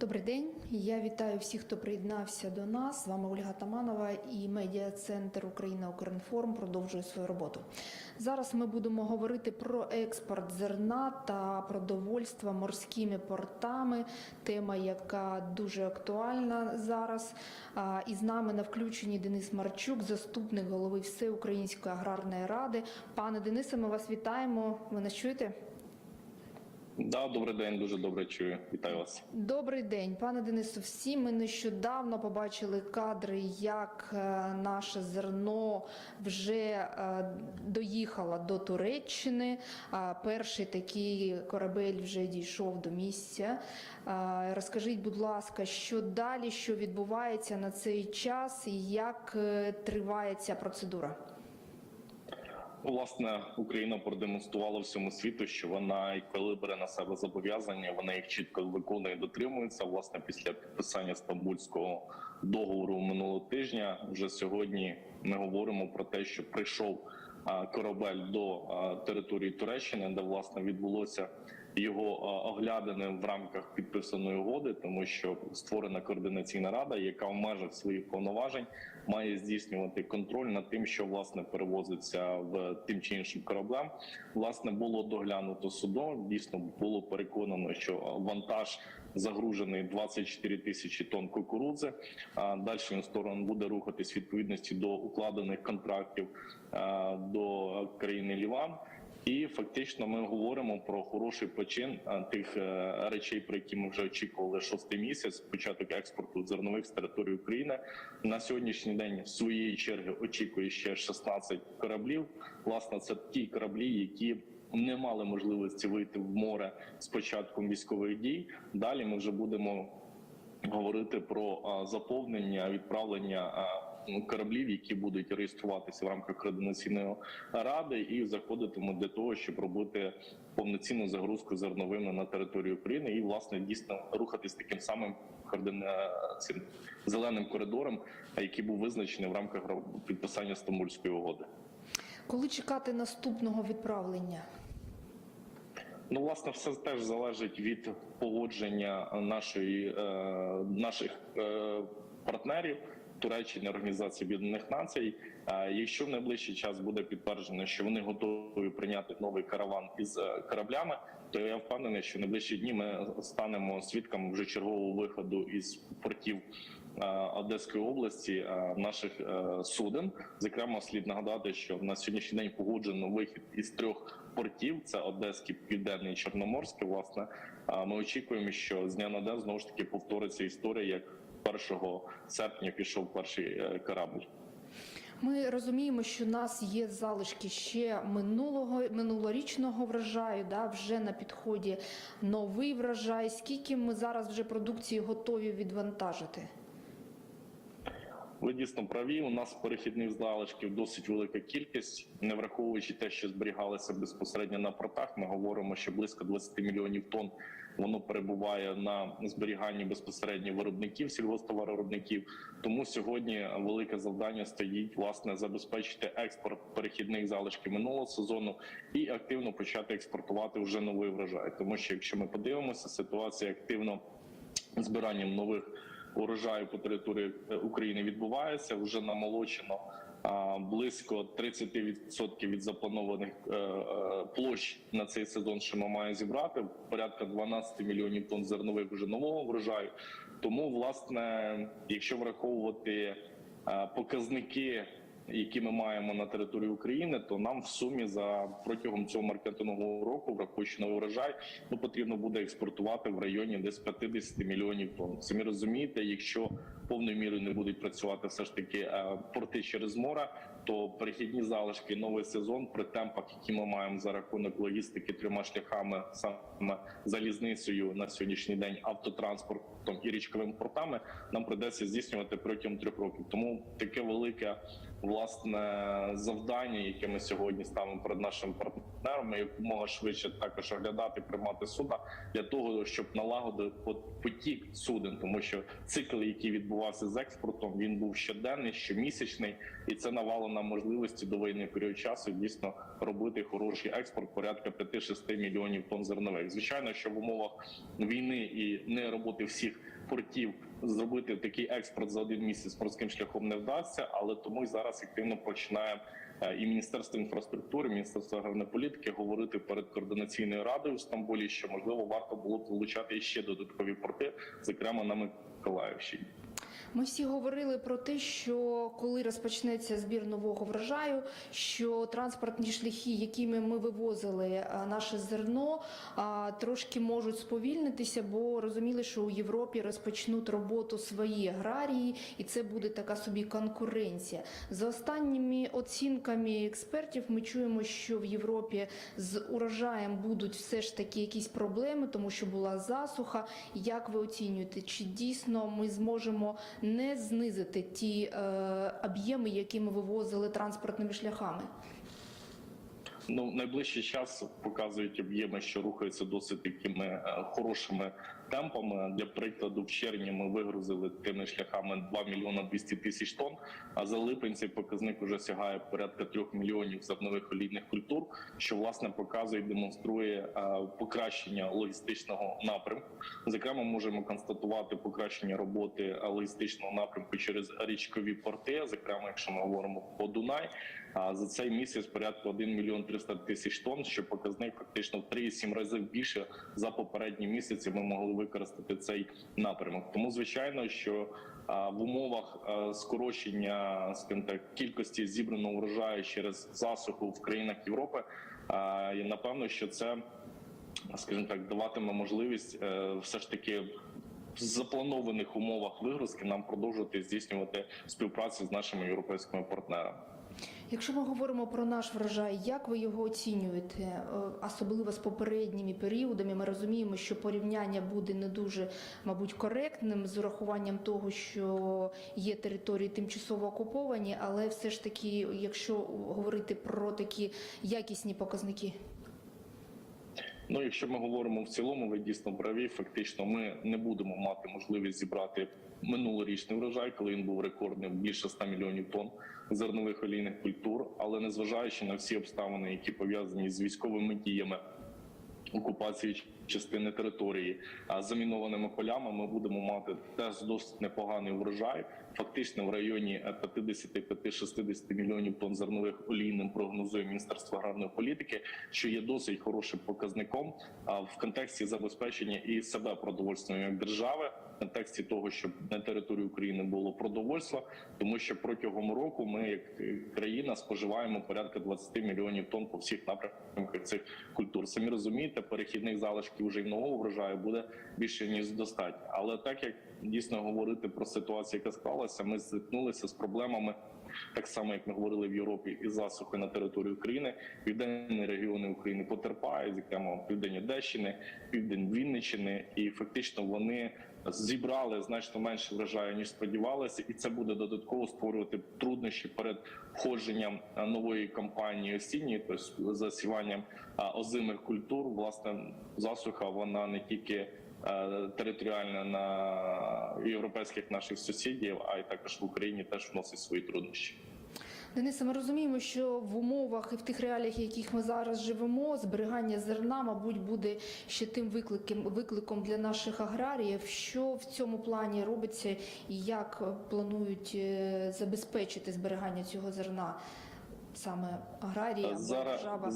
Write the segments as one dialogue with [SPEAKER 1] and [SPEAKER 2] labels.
[SPEAKER 1] Добрий день. Я вітаю всіх, хто приєднався до нас. З вами Ольга Таманова і медіа центр Україна Укрінформ продовжує свою роботу. Зараз ми будемо говорити про експорт зерна та продовольства морськими портами. Тема, яка дуже актуальна зараз. І з нами на включенні Денис Марчук, заступник голови Всеукраїнської аграрної ради. Пане Денисе, ми вас вітаємо. Ви нас чуєте?
[SPEAKER 2] Да, добрий день, дуже добре чую. Вітаю вас.
[SPEAKER 1] Добрий день, пане Денису. Всі ми нещодавно побачили кадри, як е, наше зерно вже е, доїхало до Туреччини. Перший такий корабель вже дійшов до місця. Розкажіть, будь ласка, що далі, що відбувається на цей час, і як е, триває ця процедура?
[SPEAKER 2] Власне, Україна продемонструвала всьому світу, що вона і коли бере на себе зобов'язання, вона їх чітко виконує, і дотримується. Власне, після підписання стамбульського договору минулого тижня, вже сьогодні ми говоримо про те, що прийшов корабель до території Туреччини, де власне відбулося його оглядини в рамках підписаної угоди, тому що створена координаційна рада, яка в межах своїх повноважень має здійснювати контроль над тим, що власне перевозиться в тим чи іншим кораблем. Власне було доглянуто судом. Дійсно було переконано, що вантаж загружений 24 тисячі тонн кукурудзи. А далі він сторон буде рухатись відповідності до укладених контрактів до країни Ліван. І фактично ми говоримо про хороший почин тих е, речей, про які ми вже очікували шостий місяць. Початок експорту зернових з території України на сьогоднішній день в своєї черги очікує ще 16 кораблів. Власне, це ті кораблі, які не мали можливості вийти в море з початком військових дій. Далі ми вже будемо говорити про заповнення відправлення кораблів, які будуть реєструватися в рамках координаційної ради, і заходитимуть для того, щоб робити повноцінну загрузку зерновими на територію України, і власне дійсно рухатись таким самим координа- цим зеленим коридором, який був визначений в рамках підписання Стамбульської угоди.
[SPEAKER 1] Коли чекати наступного відправлення?
[SPEAKER 2] Ну, власне, все теж залежить від погодження нашої е, наших е, партнерів. Туреччини Організації Об'єднаних Націй. Е, Якщо в найближчий час буде підтверджено, що вони готові прийняти новий караван із е, кораблями, то я впевнений, що в найближчі дні ми станемо свідками вже чергового виходу із портів Одеської області е, наших е, суден. Зокрема, слід нагадати, що на сьогоднішній день погоджено вихід із трьох портів: це Одеський, Південний і Чорноморський. Власне, Е, ми очікуємо, що з дня на день знову ж таки повториться історія, як 1 серпня пішов перший е, корабль.
[SPEAKER 1] Ми розуміємо, що у нас є залишки ще минулого минулорічного врожаю. Да, вже на підході новий врожай. Скільки ми зараз вже продукції готові відвантажити?
[SPEAKER 2] Ви дійсно праві. У нас перехідних залишків досить велика кількість, не враховуючи те, що зберігалися безпосередньо на портах. Ми говоримо, що близько 20 мільйонів тонн воно перебуває на зберіганні безпосередньо виробників сільгосптоваровиробників. Тому сьогодні велике завдання стоїть власне забезпечити експорт перехідних залишків минулого сезону і активно почати експортувати вже новий врожай. Тому що якщо ми подивимося, ситуація активно збиранням нових урожаю по території е, України відбувається. Вже намолочено близько 30% від запланованих е, е, площ на цей сезон, що ми маємо зібрати. Порядка 12 мільйонів тонн зернових вже нового врожаю. Тому, власне, якщо враховувати показники. Які ми маємо на території України, то нам в сумі за протягом цього маркетингового року, враховуючи на урожай, ну потрібно буде експортувати в районі десь 50 мільйонів тонн. Самі розумієте, якщо повною мірою не будуть працювати все ж таки е, порти через море, то перехідні залишки новий сезон при темпах, які ми маємо за рахунок логістики трьома шляхами, саме залізницею на сьогоднішній день, автотранспортом і річковими портами, нам придеться здійснювати протягом трьох років. Тому таке велике власне завдання, яке ми сьогодні ставимо перед нашими партнерами, якомога швидше також оглядати, приймати суда для того, щоб налагодити от потік суден, тому що цикл, який відбувався з експортом, він був щоденний, щомісячний, і це навалено нам можливості до воєнний період часу дійсно робити хороший експорт порядка 5-6 мільйонів тонн зернових. Звичайно, що в умовах війни і не роботи всіх портів зробити такий експорт за один місяць морським шляхом не вдасться, але тому й зараз активно починає е, і Міністерство інфраструктури, Міністерство аграрної політики говорити перед координаційною радою в Стамбулі, що можливо варто було б залучати ще додаткові порти, зокрема на Миколаївщині.
[SPEAKER 1] Ми всі говорили про те, що коли розпочнеться збір нового врожаю, що транспортні шляхи, якими ми вивозили наше зерно, а, трошки можуть сповільнитися, бо розуміли, що у Європі розпочнуть роботу свої аграрії, і це буде така собі конкуренція. За останніми оцінками експертів, ми чуємо, що в Європі з урожаєм будуть все ж таки якісь проблеми, тому що була засуха. Як ви оцінюєте, чи дійсно ми зможемо не знизити ті е, об'єми, які ми вивозили транспортними шляхами?
[SPEAKER 2] Ну, найближчий час показують об'єми, що рухаються досить такими е, хорошими темпами. Для прикладу, в червні ми вигрузили тими шляхами 2 мільйона 200 тисяч тонн. А за липень цей показник вже сягає порядка 3 мільйонів зернових олійних культур, що власне показує і демонструє е, покращення логістичного напрямку. Зокрема, можемо констатувати покращення роботи е, логістичного напрямку через річкові порти. Зокрема, якщо ми говоримо по Дунай. А за цей місяць порядка 1 мільйон 300 тисяч тонн, що показник фактично в 3,7 разів більше за попередні місяці. Ми могли використати цей напрямок. Тому звичайно, що в умовах скорочення скажімо так, кількості зібраного врожаю через засуху в країнах Європи, напевно, що це скажімо так даватиме можливість е, все ж таки. В запланованих умовах вигрузки нам продовжувати здійснювати співпрацю з нашими європейськими партнерами.
[SPEAKER 1] Якщо ми говоримо про наш врожай, як ви його оцінюєте, Е, особливо з попередніми періодами? Ми розуміємо, що порівняння буде не дуже, мабуть, коректним з урахуванням того, що є території тимчасово окуповані, але все ж таки, якщо говорити про такі якісні показники.
[SPEAKER 2] Ну, якщо ми говоримо в цілому, ви дійсно праві. Фактично, ми не будемо мати можливість зібрати минулорічний врожай, коли він був рекордним більше 100 мільйонів тонн зернових олійних культур. Але незважаючи на всі обставини, які пов'язані з військовими діями. Окупації частини території, а замінованими полями ми будемо мати теж досить непоганий врожай. Фактично в районі 55-60 мільйонів тонн зернових олійним прогнозує Міністерство аграрної політики, що є досить хорошим показником в контексті забезпечення і себе продовольством як держави, контексті того, щоб на території України було продовольство, тому що протягом року ми, як країна, споживаємо порядка 20 мільйонів тонн по всіх напрямках цих культур. Самі розумієте, перехідних залишків вже й нового врожаю буде більше ніж достатньо. Але так як дійсно говорити про ситуацію, яка склалася, ми зіткнулися з проблемами. Так само, як ми говорили в Європі, із засухи на території України, південні регіони України потерпають, зокрема південь Одещини, південь Вінниччини, і фактично вони зібрали значно менше врожаю ніж сподівалися, і це буде додатково створювати труднощі перед входженням нової кампанії осінньої, тобто засіванням озимих культур. Власне, засуха вона не тільки е, територіальна на європейських наших сусідів, а й також в Україні теж вносить свої труднощі.
[SPEAKER 1] Денисе, ми розуміємо, що в умовах і в тих реаліях, в яких ми зараз живемо, зберігання зерна, мабуть, буде ще тим викликом, викликом для наших аграріїв. Що в цьому плані робиться, і як планують е, забезпечити зберігання цього зерна саме аграрії або
[SPEAKER 2] Зараз
[SPEAKER 1] держава?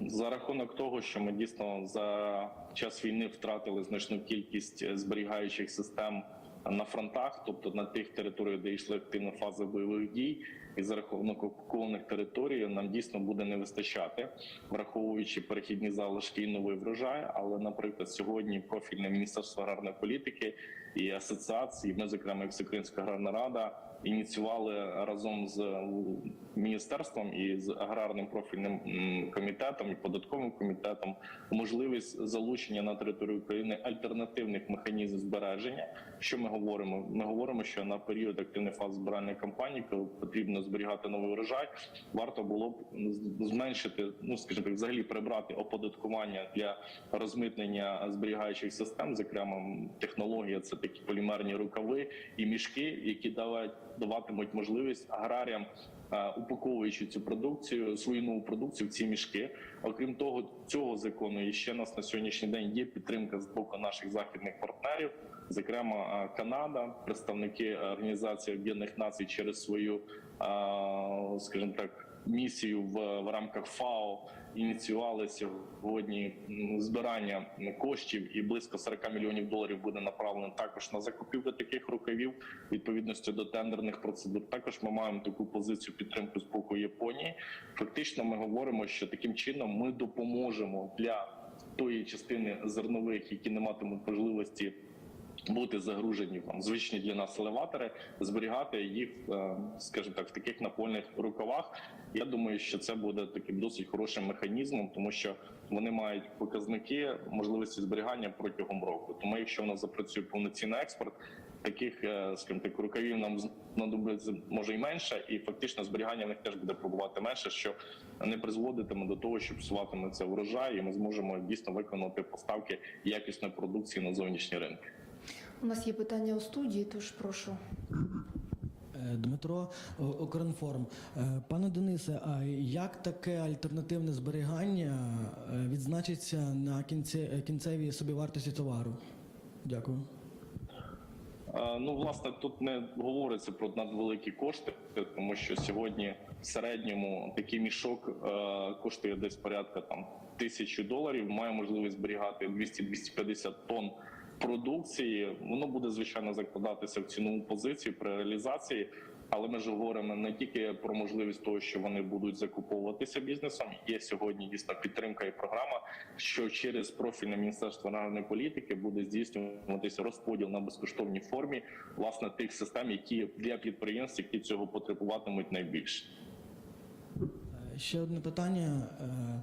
[SPEAKER 2] за рахунок того, що ми дійсно за час війни втратили значну кількість е, зберігаючих систем на фронтах, тобто на тих територіях, де йшли активна фаза бойових дій, і за рахунок окупованих територій нам дійсно буде не вистачати, враховуючи перехідні залишки і новий врожай. Але, наприклад, сьогодні профільне міністерство аграрної політики і асоціації, ми, зокрема, як Всеукраїнська аграрна рада, ініціювали разом з е, міністерством і з аграрним профільним комітетом і податковим комітетом можливість залучення на територію України альтернативних механізмів збереження. Що ми говоримо? Ми говоримо, що на період активної фази збиральної кампанії, коли потрібно зберігати новий врожай, варто було б зменшити, ну скажімо так, взагалі прибрати оподаткування для розмитнення зберігаючих систем. Зокрема, технологія це такі полімерні рукави і мішки, які давають даватимуть можливість аграріям е, упаковуючи цю продукцію, свою нову продукцію в ці мішки. Окрім того, цього закону і ще нас на сьогоднішній день є підтримка з боку наших західних партнерів, зокрема е, Канада, представники Організації Об'єднаних Націй через свою, е, скажімо так, місію в, в рамках ФАО ініціювали сьогодні збирання коштів, і близько 40 мільйонів доларів буде направлено також на закупівлю таких рукавів відповідності до тендерних процедур. Також ми маємо таку позицію підтримку з боку Японії. Фактично, ми говоримо, що таким чином ми допоможемо для тої частини зернових, які не матимуть можливості бути загружені там звичні для нас елеватори, зберігати їх, е, скажімо так, в таких напольних рукавах. Я думаю, що це буде таким досить хорошим механізмом, тому що вони мають показники можливості зберігання протягом року. Тому, якщо в нас запрацює повноцінний експорт, таких, е, скажімо так, рукавів нам знадобиться може і менше, і фактично зберігання в них теж буде пробувати менше, що не призводитиме до того, що псуватиметься врожай, і ми зможемо дійсно виконати поставки якісної продукції на зовнішні ринки.
[SPEAKER 1] У нас є питання у студії, тож прошу.
[SPEAKER 3] Е, Дмитро О- Е, Пане Денисе, а як таке альтернативне зберігання е, відзначиться на кінці, кінцевій собівартості товару? Дякую.
[SPEAKER 2] Ну, власне, тут не говориться про надвеликі кошти, тому що сьогодні в середньому такий мішок е, коштує десь порядка там тисячу доларів. Має можливість зберігати 200-250 тонн продукції. Воно буде звичайно закладатися в цінову позицію при реалізації. Але ми ж говоримо не тільки про можливість того, що вони будуть закуповуватися бізнесом. Є сьогодні дійсно підтримка і програма, що через профільне міністерство аграрної політики буде здійснюватися розподіл на безкоштовній формі власне тих систем, які для підприємств, які цього потребуватимуть найбільше.
[SPEAKER 3] Е, Ще одне питання е,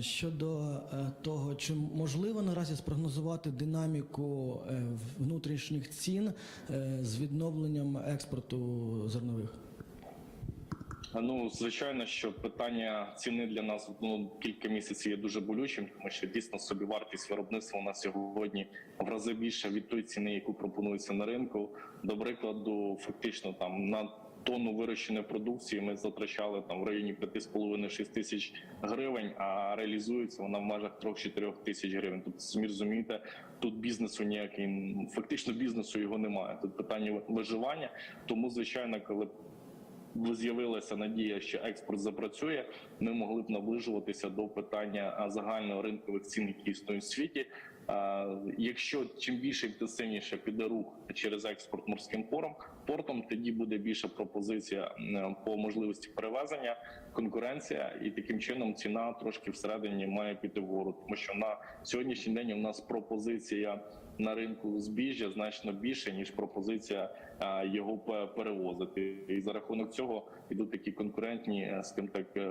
[SPEAKER 3] щодо е, того, чи можливо наразі спрогнозувати динаміку е, внутрішніх цін е, з відновленням експорту зернових?
[SPEAKER 2] Ну, звичайно, що питання ціни для нас ну кілька місяців є дуже болючим, тому що дійсно собівартість виробництва у нас сьогодні в рази більша від тої ціни, яку пропонується на ринку. До прикладу, фактично там на тонну вирощеної продукції ми затрачали там в районі 5,5-6 тисяч гривень, а реалізується вона в межах 3-4 тисяч гривень. Тобто, самі розумієте, тут бізнесу ніякий фактично бізнесу його немає. Тут питання виживання. Тому, звичайно, коли з'явилася надія, що експорт запрацює, ми могли б наближуватися до питання а, загально ринкових цін, які існують в світі. Якщо чим більше інтенсивніше піде рух через експорт морським пором, портом, тоді буде більша пропозиція по можливості перевезення, конкуренція, і таким чином ціна трошки всередині має піти вгору, тому що на сьогоднішній день у нас пропозиція на ринку збіжжя значно більше ніж пропозиція його перевозити, і за рахунок цього йдуть такі конкурентні, е, скажімо так, е,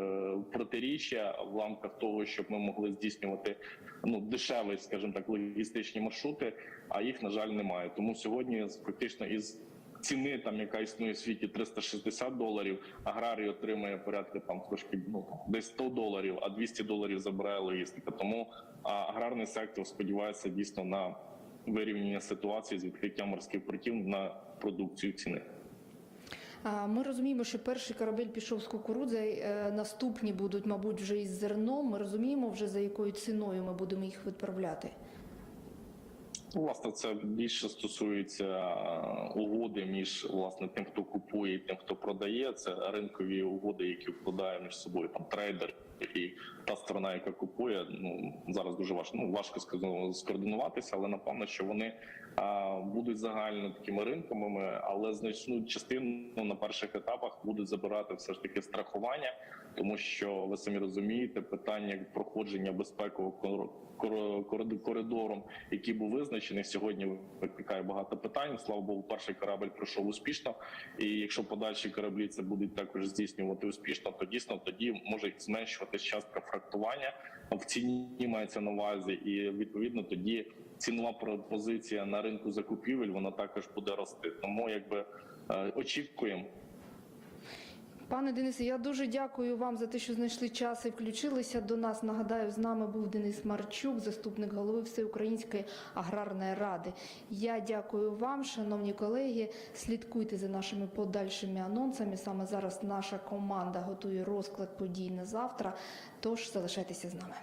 [SPEAKER 2] протиріччя в рамках того, щоб ми могли здійснювати ну дешеві, скажімо так, логістичні маршрути. А їх на жаль немає. Тому сьогодні фактично із ціни, там яка існує в світі 360 доларів, аграрій отримує порядка там трошки ну десь 100 доларів, а 200 доларів забирає логістика. Тому аграрний сектор сподівається дійсно на вирівняння ситуації з відкриттям морських портів на продукцію ціни.
[SPEAKER 1] Ми розуміємо, що перший корабель пішов з кукурудзою, е, наступні будуть, мабуть, вже із зерном. Ми розуміємо вже за якою ціною ми будемо їх відправляти.
[SPEAKER 2] Власне, це більше стосується е, угоди між власне тим, хто купує, і тим, хто продає. Це ринкові угоди, які вкладає між собою там трейдер і та сторона, яка купує. Ну зараз дуже важко. Ну важко скоординуватися, але напевно, що вони будуть загально такими ринковими, але значну частину на перших етапах будуть забирати все ж таки страхування, тому що ви самі розумієте, питання проходження безпекового кор- кор- кор- коридором, який був визначений сьогодні, викликає багато питань. Слава Богу, перший корабль пройшов успішно. І якщо подальші кораблі це будуть також здійснювати успішно, то дійсно тоді може зменшуватись частка фрактування в ціні мається на увазі, і відповідно тоді цінова пропозиція на ринку закупівель вона також буде рости. Тому якби е, очікуємо.
[SPEAKER 1] Пане Денисе, я дуже дякую вам за те, що знайшли час і включилися до нас. Нагадаю, з нами був Денис Марчук, заступник голови Всеукраїнської аграрної ради. Я дякую вам, шановні колеги. Слідкуйте за нашими подальшими анонсами. Саме зараз наша команда готує розклад подій на завтра. Тож залишайтеся з нами.